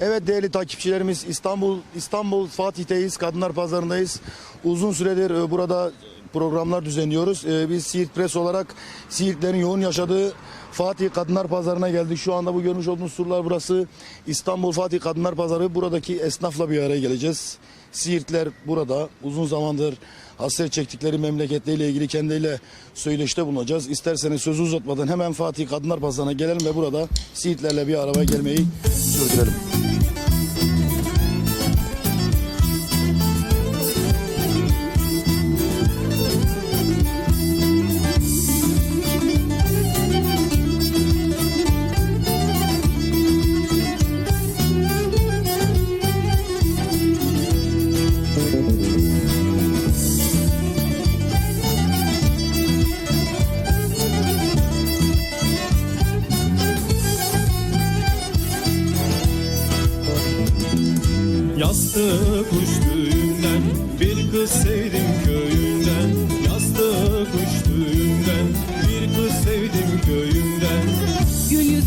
Evet değerli takipçilerimiz İstanbul İstanbul Fatih'teyiz. Kadınlar Pazarı'ndayız. Uzun süredir e, burada programlar düzenliyoruz. E, Biz Siirt Press olarak Siirtlerin yoğun yaşadığı Fatih Kadınlar Pazarı'na geldik. Şu anda bu görmüş olduğunuz surlar burası İstanbul Fatih Kadınlar Pazarı. Buradaki esnafla bir araya geleceğiz. Siirtler burada uzun zamandır hasret çektikleri memleketleriyle ilgili kendiyle söyleşte bulunacağız. İsterseniz sözü uzatmadan hemen Fatih Kadınlar Pazarı'na gelelim ve burada Siirtlerle bir araya gelmeyi sürdürelim.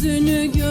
Yüzünü göreyim,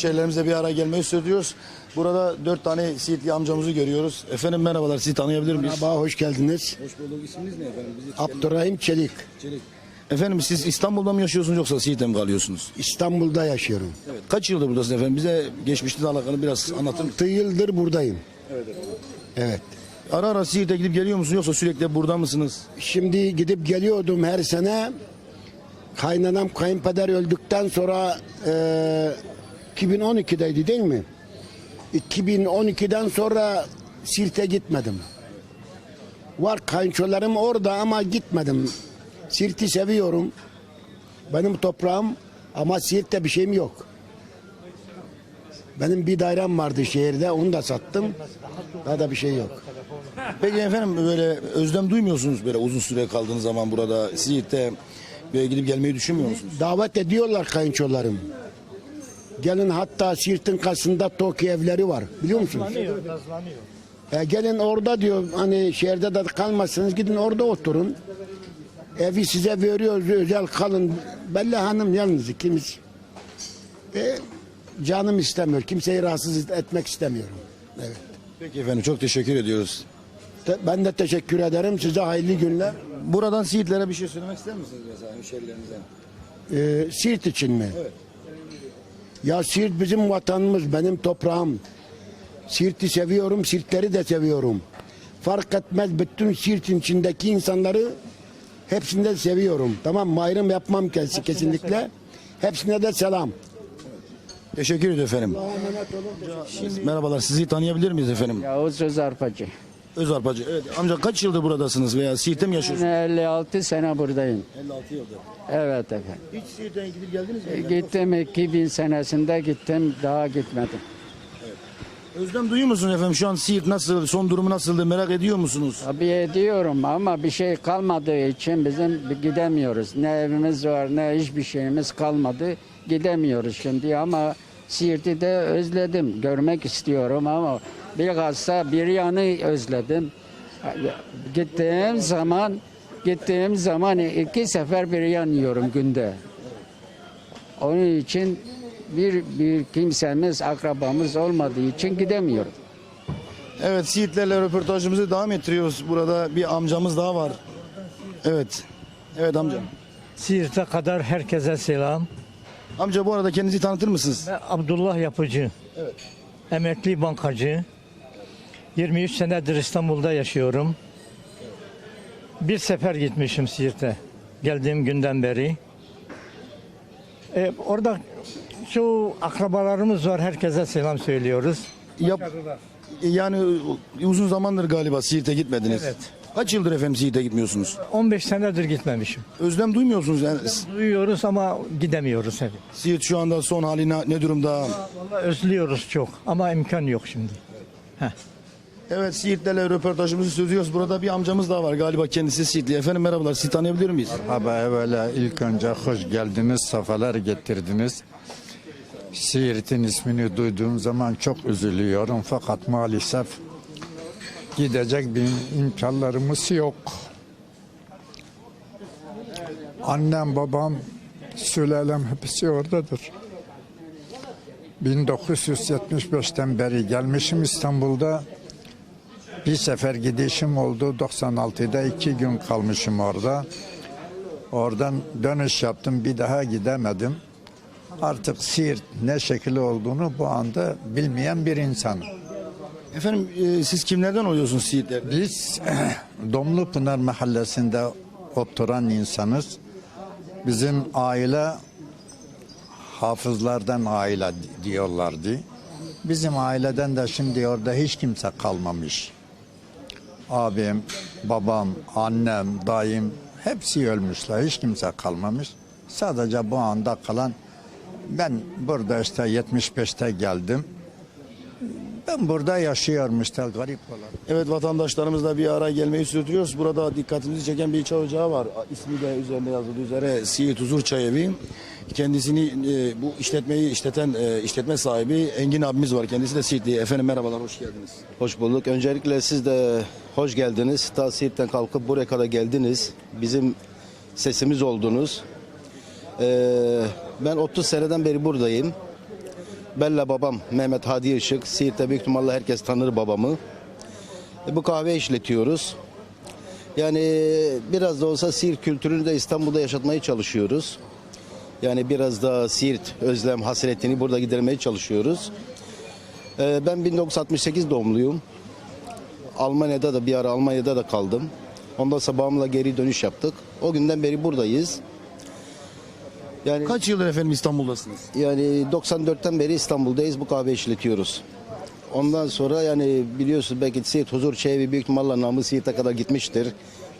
hemşehrilerimizle bir araya gelmeyi sürdürüyoruz. Burada dört tane Siirtli amcamızı görüyoruz. Efendim merhabalar, sizi tanıyabilir miyiz? Merhaba, hoş geldiniz. Hoş bulduk. İsminiz ne efendim? Bizi Abdurrahim Çelik. Efendim siz İstanbul'da mı yaşıyorsunuz yoksa Siirt'te mi kalıyorsunuz? İstanbul'da yaşıyorum. Evet. Kaç yıldır buradasınız efendim? Bize geçmişle alakalı biraz anlatın. 6 yıldır buradayım. Evet. Ara ara Siirt'e gidip geliyor musunuz yoksa sürekli burada mısınız? Şimdi gidip geliyordum her sene. Kaynanam kayınpeder öldükten sonra e, 2012'deydi değil mi? 2012'den sonra Sirt'e gitmedim. Var kayınçolarım orada ama gitmedim. Sirt'i seviyorum. Benim toprağım ama Sirt'te bir şeyim yok. Benim bir dairem vardı şehirde onu da sattım. Daha da bir şey yok. Peki efendim böyle özlem duymuyorsunuz böyle uzun süre kaldığınız zaman burada Siirt'te böyle gidip gelmeyi düşünmüyor musunuz? Davet ediyorlar kayınçolarım. Gelin hatta Sirt'in karşısında Toki evleri var. Biliyor musunuz? E, gelin orada diyor hani şehirde de kalmazsınız gidin orada oturun. Evi size veriyoruz özel kalın. Belli hanım yalnız ikimiz. E, canım istemiyor. Kimseyi rahatsız etmek istemiyorum. Evet. Peki efendim çok teşekkür ediyoruz. Te- Ben de teşekkür ederim. Size hayırlı günler. Buradan Siirtlere bir şey söylemek ister misiniz mesela hemşerilerinize? Ee, Siirt için mi? Ya Siirt bizim vatanımız, benim toprağım. Siirt'i seviyorum, Siirtleri de seviyorum. Fark etmez bütün Siirt'in içindeki insanları hepsini de seviyorum. Tamam mı? Ayrım yapmam kes- kesinlikle. Hepsine de selam. Teşekkür ederim efendim. Merhabalar sizi tanıyabilir miyiz efendim? Yavuz Özarpacı. Özarpacı. Evet amca kaç yıldır buradasınız veya Siirt'te mi Ben yaşıyorsunuz? 56 sene buradayım. 56 yıldır. Evet efendim. Hiç Siirt'e gidip geldiniz mi? E, Gittim 2000 senesinde gittim daha gitmedim. Özlem duyuyor musunuz efendim? Şu an Siirt nasıl, son durumu nasıldı merak ediyor musunuz? Tabii ediyorum ama bir şey kalmadığı için bizim gidemiyoruz. Ne evimiz var ne hiçbir şeyimiz kalmadı. Gidemiyoruz şimdi ama Siirt'i de özledim. Görmek istiyorum ama bilhassa bir yanı özledim. Gittiğim zaman gittiğim zaman iki sefer bir yan yiyorum günde. Onun için bir, bir kimsemiz, akrabamız olmadığı için gidemiyorum. Evet Siirtlerle röportajımızı devam ettiriyoruz. Burada bir amcamız daha var. Evet. Evet amca. Siirt'e kadar herkese selam. Amca bu arada kendinizi tanıtır mısınız? Ben Abdullah Yapıcı. Emekli bankacı. 23 senedir İstanbul'da yaşıyorum. Bir sefer gitmişim Siirt'e. Geldiğim günden beri. Ee, orada şu akrabalarımız var. Herkese selam söylüyoruz. Yap, yani uzun zamandır galiba Siirt'e gitmediniz. Evet. Kaç yıldır efendim Siirt'e gitmiyorsunuz? 15 senedir gitmemişim. Özlem duymuyorsunuz yani. Duyuyoruz ama gidemiyoruz tabii. Siirt şu anda son hali ne, ne durumda? Vallahi özlüyoruz çok ama imkan yok şimdi. Evet Siirtlerle röportajımızı sürdürüyoruz. Burada bir amcamız daha var galiba kendisi Siirtli. Efendim merhabalar sizi tanıyabilir miyiz? Merhaba evvela ilk önce hoş geldiniz, sefalar getirdiniz. Siirt'in ismini duyduğum zaman çok üzülüyorum fakat maalesef gidecek bir imkanlarımız yok. Annem, babam, sülalem hepsi oradadır. 1975'ten beri gelmişim İstanbul'da. Bir sefer gidişim oldu. 96'da iki gün kalmışım orada. Oradan dönüş yaptım. Bir daha gidemedim. Artık Siirt ne şekilde olduğunu bu anda bilmeyen bir insanım. Efendim e, siz kimlerden oluyorsunuz Siirt'lerde? Biz Domlupınar mahallesinde oturan insanız. Bizim aile hafızlardan aile diyorlardı. Bizim aileden de şimdi orada hiç kimse kalmamış. Abim, babam, annem, dayım hepsi ölmüşler. Hiç kimse kalmamış. Sadece bu anda kalan ben burada işte 75'te geldim. Ben burada yaşıyorum işte garip olarak. Evet vatandaşlarımızla bir araya gelmeyi sürdürüyoruz. Burada dikkatimizi çeken bir çay ocağı var. İsmi de üzerinde yazıldığı üzere Siirt Huzur Çay Evi. Kendisini e, bu işletmeyi işleten e, işletme sahibi Engin abimiz var. Kendisi de Siirtli. Efendim merhabalar hoş geldiniz. Hoş bulduk. Öncelikle siz de hoş geldiniz. Ta Siirt'ten kalkıp buraya kadar geldiniz. Bizim sesimiz oldunuz. Ee, ben 30 seneden beri buradayım. Bella babam Mehmet Hadi Işık. Siirt'te büyük ihtimalle herkes tanır babamı. E, bu kahve işletiyoruz. Yani biraz da olsa Siirt kültürünü de İstanbul'da yaşatmaya çalışıyoruz. Yani biraz da Siirt özlem hasretini burada gidermeye çalışıyoruz. Ee, Ben 1968 doğumluyum. Almanya'da da bir ara Almanya'da da kaldım. Ondan sonra babamla geri dönüş yaptık. O günden beri buradayız. Yani Kaç yıldır efendim İstanbul'dasınız? yani 94'ten beri İstanbul'dayız. Bu kahve işletiyoruz. Ondan sonra yani biliyorsunuz belki Siirt Huzur Çayı büyük ihtimalle namı Siirt'e kadar gitmiştir.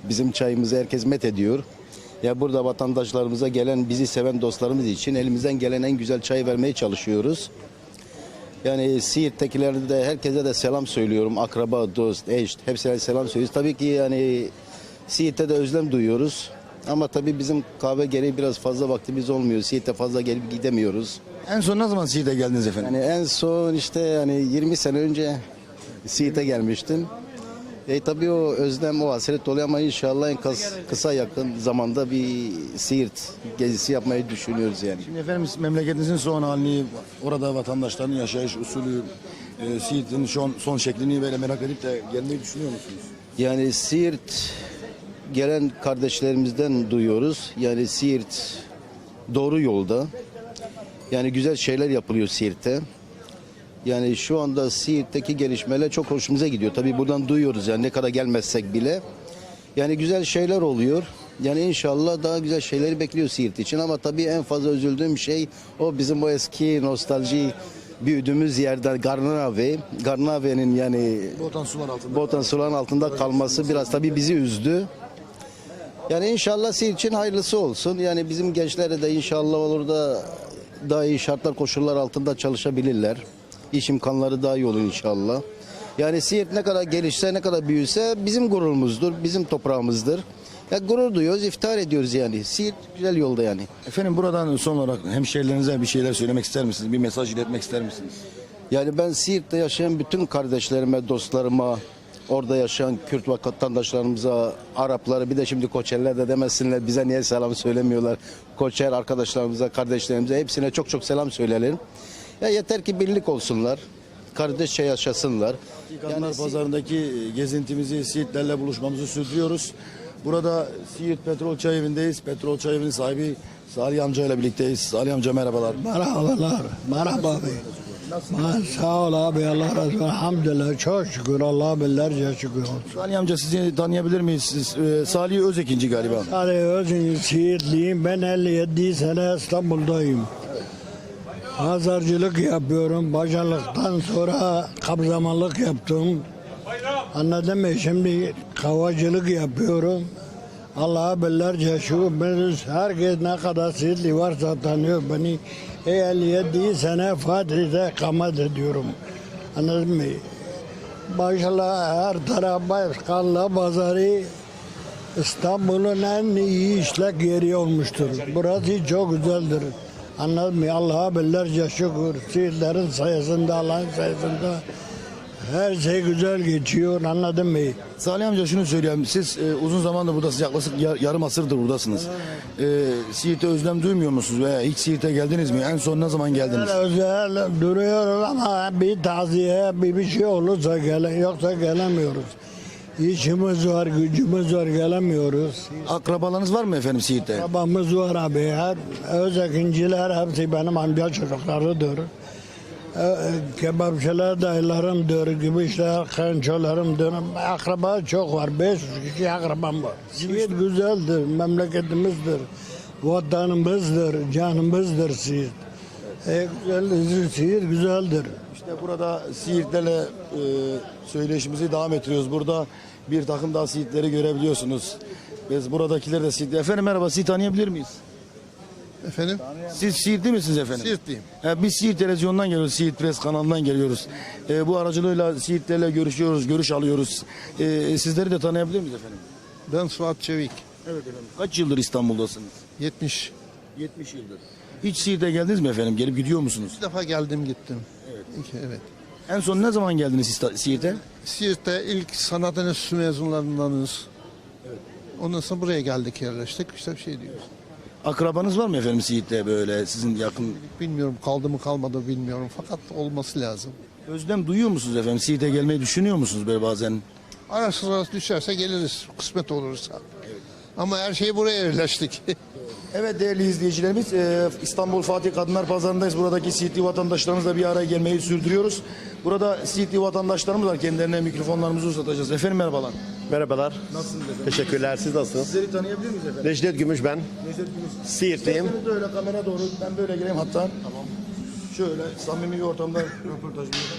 Bizim çayımızı herkes met ediyor. Ya burada vatandaşlarımıza gelen, bizi seven dostlarımız için elimizden gelen en güzel çay vermeye çalışıyoruz. Yani Siirt'tekilerde de herkese de selam söylüyorum. Akraba, dost, eş hepsine selam söylüyoruz. Tabii ki yani Siirt'te de özlem duyuyoruz. Ama tabii bizim kahve gereği biraz fazla vaktimiz olmuyor. Siirt'e fazla gelip gidemiyoruz. En son ne zaman Siirt'e geldiniz efendim? Yani en son işte yani 20 sene önce Siirt'e gelmiştim. E tabii o özlem, o hasret oluyor ama inşallah en kısa, kısa yakın zamanda bir Siirt gezisi yapmayı düşünüyoruz yani. Şimdi efendim memleketinizin son halini, orada vatandaşların yaşayış usulü, e, Siirt'in son, son şeklini böyle merak edip de gelmeyi düşünüyor musunuz? Yani Siirt gelen kardeşlerimizden duyuyoruz. Yani Siirt doğru yolda. Yani güzel şeyler yapılıyor Siirt'te. Yani şu anda Siirt'teki gelişmeler çok hoşumuza gidiyor. Tabii buradan duyuyoruz yani ne kadar gelmezsek bile. Yani güzel şeyler oluyor. Yani inşallah daha güzel şeyleri bekliyor Siirt için ama tabii en fazla üzüldüğüm şey o bizim o eski nostalji büyüdüğümüz yerden Garnave. Garnave'nin yani Botan sular altında. Botan suların altında kalması biraz tabii bizi üzdü. Yani inşallah Siirt için hayırlısı olsun. Yani bizim gençlere de inşallah olur da daha iyi şartlar koşullar altında çalışabilirler. İş imkanları daha iyi olur inşallah. Yani Siirt ne kadar gelişse ne kadar büyüse bizim gururumuzdur, bizim toprağımızdır. Ya gurur duyuyoruz, iftihar ediyoruz yani. Siirt güzel yolda yani. Efendim buradan son olarak hemşehrilerinize bir şeyler söylemek ister misiniz? Bir mesaj iletmek ister misiniz? Yani ben Siirt'te yaşayan bütün kardeşlerime, dostlarıma, orada yaşayan Kürt vatandaşlarımıza, Araplara bir de şimdi Koçerler de demesinler bize niye selam söylemiyorlar. Koçer arkadaşlarımıza, kardeşlerimize hepsine çok çok selam söyleyelim. Ya yeter ki birlik olsunlar. Kardeşçe yaşasınlar. Kadınlar Pazarı'ndaki e, gezintimizi, Siirtlerle buluşmamızı sürdürüyoruz. Burada Siirt Petrol Çay Evi'ndeyiz. Petrol Çay Evi'nin sahibi Salih amca ile birlikteyiz. Salih amca merhabalar. Merhabalar. Merhaba abi. Ben sağ ol abi Allah razı olsun. Elhamdülillah çok şükür Allah binlerce şükür olsun. Salih amca sizi tanıyabilir miyiz? Siz, e, Salih Özekinci galiba. Ali Özün Siirtliyim. Ben 57 sene İstanbul'dayım. Pazarcılık yapıyorum. Bacalıktan sonra kabzamanlık yaptım. Anladın mı? Şimdi kavacılık yapıyorum. Allah'a binlerce şükür. Herkes ne kadar Siirtli varsa tanıyor beni. E, 57 sene Fatih'te kamat ediyorum. Anladın mı? Maşallah her taraf başkanlığa pazarı İstanbul'un en iyi işlek yeri olmuştur. Burası çok güzeldir. Anladın mı? Allah'a binlerce şükür. Siirtlerin sayesinde, Allah'ın sayesinde her şey güzel geçiyor. Anladın mı? Salih amca şunu söyleyeyim. Siz e, uzun zamandır buradasınız. Yaklaşık yar- yarım asırdır buradasınız. E, Siirt'e özlem duymuyor musunuz? Veya hiç Siirt'e geldiniz mi? En son ne zaman geldiniz? Özel duruyoruz ama bir taziye bir bir şey olursa gele, yoksa gelemiyoruz. İşimiz var, gücümüz var, gelemiyoruz. Akrabalarınız var mı efendim Siirt'te? Babamız var abi. Her özekinciler hepsi benim amca çocuklarıdır. E, e, Kebapçılar dayılarımdır, gümüşler, kançolarımdır. Akraba çok var. 500 kişi akrabam var. Siirt güzeldir, memleketimizdir. Vatanımızdır, canımızdır Siirt. E, güzeldir, Siirt güzeldir. İşte burada Siirtlerle e, söyleşimizi devam ettiriyoruz. Burada bir takım daha Siirtleri görebiliyorsunuz. Biz buradakiler de Siirt. Efendim merhaba sizi tanıyabilir miyiz? Efendim? Siz Siirtli misiniz efendim? Siirtliyim. Ha, biz Siirt televizyondan geliyoruz. Siirt Press kanalından geliyoruz. E, bu aracılığıyla Siirtlerle görüşüyoruz, görüş alıyoruz. E, sizleri de tanıyabilir miyiz efendim? Ben Suat Çevik. Evet efendim. Kaç yıldır İstanbul'dasınız? 70. 70 yıldır. Hiç Siirt'e geldiniz mi efendim? Gelip gidiyor musunuz? Bir defa geldim gittim. Evet. evet. En son ne zaman geldiniz Siirt'e? Siirt'te ilk sanat enstitüsü mezunlarındanız. Ondan sonra buraya geldik yerleştik. İşte bir şey diyoruz. Akrabanız var mı efendim Siirt'te böyle sizin yakın? Bilmiyorum kaldı mı kalmadı bilmiyorum. Fakat olması lazım. Özlem duyuyor musunuz efendim? Siirt'e gelmeyi düşünüyor musunuz böyle bazen? Ara sıra düşerse geliriz. Kısmet olursa. Ama her şeyi buraya yerleştik. Evet değerli izleyicilerimiz e, İstanbul Fatih Kadınlar Pazarı'ndayız. Buradaki Siirtli vatandaşlarımızla bir araya gelmeyi sürdürüyoruz. Burada Siirtli vatandaşlarımız var. Kendilerine mikrofonlarımızı uzatacağız. Efendim merhabalar. Merhabalar. Nasılsınız efendim? Teşekkürler. Siz nasılsınız? Sizleri tanıyabilir miyiz efendim? Necdet Gümüş ben. Necdet Gümüş. Siirtliyim. İsterseniz de öyle kamera doğru ben böyle gireyim hatta. Tamam. Şöyle samimi bir ortamda röportajımızı.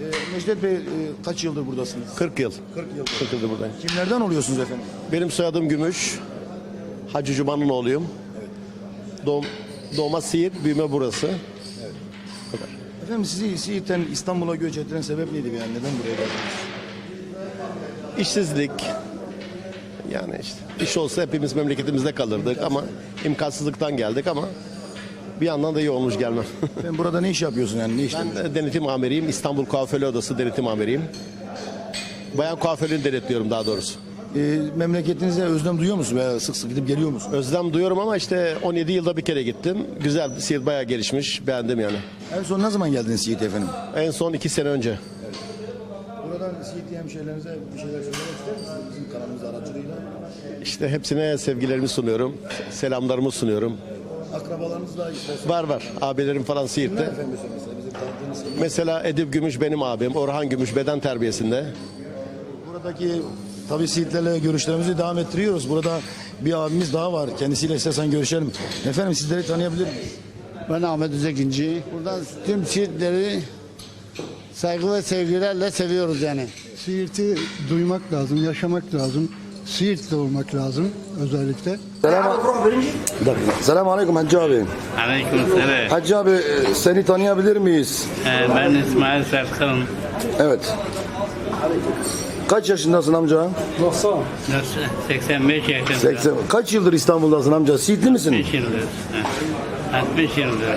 E, Necdet Bey e, kaç yıldır buradasınız? 40 yıl. 40 yıldır. 40 yıldır buradayım. Kimlerden oluyorsunuz efendim? Benim soyadım Gümüş. Hacı Cuma'nın oğluyum. Doğum, doğma Siirt, büyüme burası. Efendim sizi Siirt'ten İstanbul'a göç ettiren sebep neydi yani? Neden buraya geldiniz? İşsizlik. Yani işte iş olsa hepimiz memleketimizde kalırdık ama imkansızlıktan geldik ama bir yandan da iyi olmuş gelmem. Ben burada ne iş yapıyorsun yani? Ne iş ben de denetim amiriyim. İstanbul Kuaförlü Odası denetim amiriyim. Bayan kuaförünü denetliyorum daha doğrusu. E, memleketinize özlem duyuyor musun veya sık sık gidip geliyor musun? Özlem duyuyorum ama işte 17 yılda bir kere gittim. Güzel, Siirt bayağı gelişmiş. Beğendim yani. En son ne zaman geldiniz Siirt efendim? En son 2 sene önce. Buradan Siirtli hemşehrilerimize bir şeyler söylemek ister misiniz bizim kanalımız aracılığıyla? İşte hepsine sevgilerimi sunuyorum. Selamlarımı sunuyorum. Akrabalarınız da istersen. Var var. Abilerim falan Siirt'te. Efendim mesela bizim tanıdığınız gibi. Mesela Edip Gümüş benim abim. Orhan Gümüş beden terbiyesinde. Buradaki tabii Siirtlerle görüşlerimizi devam ettiriyoruz. Burada bir abimiz daha var. Kendisiyle istersen görüşelim. Efendim sizleri tanıyabilir miyiz? Ben Ahmet Üzekinci. Buradan tüm Siirtleri saygı ve sevgilerle seviyoruz yani. Siirt'i duymak lazım, yaşamak lazım. Siirt'te olmak lazım özellikle. Selam. Selam aleyküm Hacı abi. Aleyküm selam. Hacı abi e, seni tanıyabilir miyiz? Ee, Ben İsmail Serkan. Evet. Kaç yaşındasın amca? Nasıl? 85 yaşında. 80. Kaç yıldır İstanbul'dasın amca? Siirtli misin? 60 yıldır. Heh. 60 yıldır.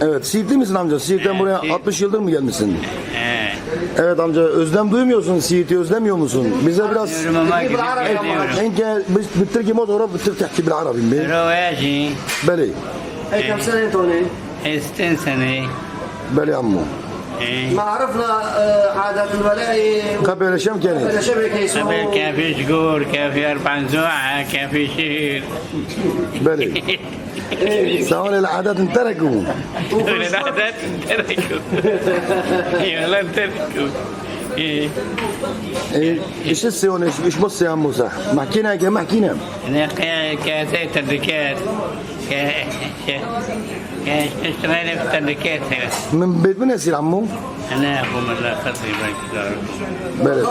Evet, Siirtli misin amca? Siirt'ten Evet, buraya Siirt. 60 yıldır mı gelmişsin? Ee, Evet amca, özlem duymuyorsun, Siirt'i özlemiyor musun? Bize biraz... diyorum ama gidip geliyorum. انت بترجم موضوع بتصير تحكي بالعربي رواجي بلي كم سنة انت هون؟ 60 سنة بلي عمو إيه. ما عرفنا آه، عادات الولاية قبل شم كانت ولا شبكة قبل يسوون كان في شقور كان في أربع زوعة سؤال العادات انتركوا العادات انتركوا لا انتركوا إيه. إيه. إيش السيون؟ إيش بص يا عمو صح ما حكينا يا جماعة حكينا أنا كاسات تدريكات اشتغل من بيت من يصير عمو؟ أنا أبو لا خطي بلد.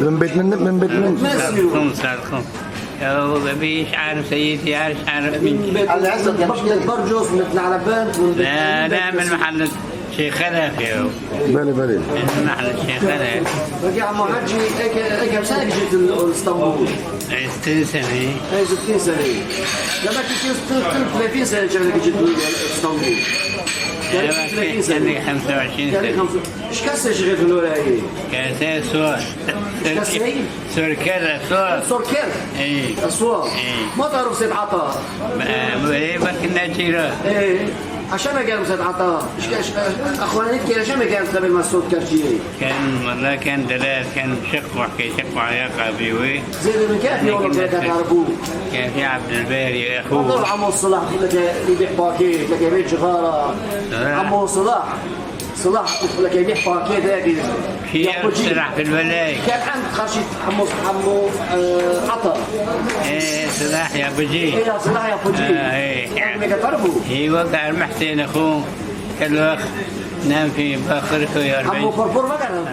من بيت من من بيت من؟ ومش عارف سيدي عارف عارف مين على عزت بطلة برجوس مثل على بنت لا لا من محل شيخنا فيه بلي بلي من محل شيخنا رجع ما حجي كم سنة جيت اسطنبول؟ 60 سنة اي 60 سنة لما كنت 30 سنة جيت اسطنبول تاريخ 30 سنه تاريخ 25 سنه تاريخ 25 اش كاسه شغل في الولايه؟ كاسه صور صور كذا صور صور كذا اي صور ما إيه، تعرف سيد عطا ما كنا جيران اي عشان جامسة عطاء أخوانك كي عشان جامسة بالمسود كرجي كان والله كان دلال كان شق وحكي شق وعياقة بيوي زي من كيف يوم كده تعرفوه كان في عبد الباري أخوه عمو الصلاح اللي بيحباكي لك يا بيت شغارة عمو الصلاح صلاح ولا كان يحفر كذا كذا في صلاح في الولاية كان عند خرشيت حمو حمو آه، عطر إيه صلاح يا بوجي إيه صلاح يا بوجي آه، إيه. يعني تعرفوا أيوا كان محسن اخوه كان الوقت نام في باخرته يا ربي حمو فرفور ما كان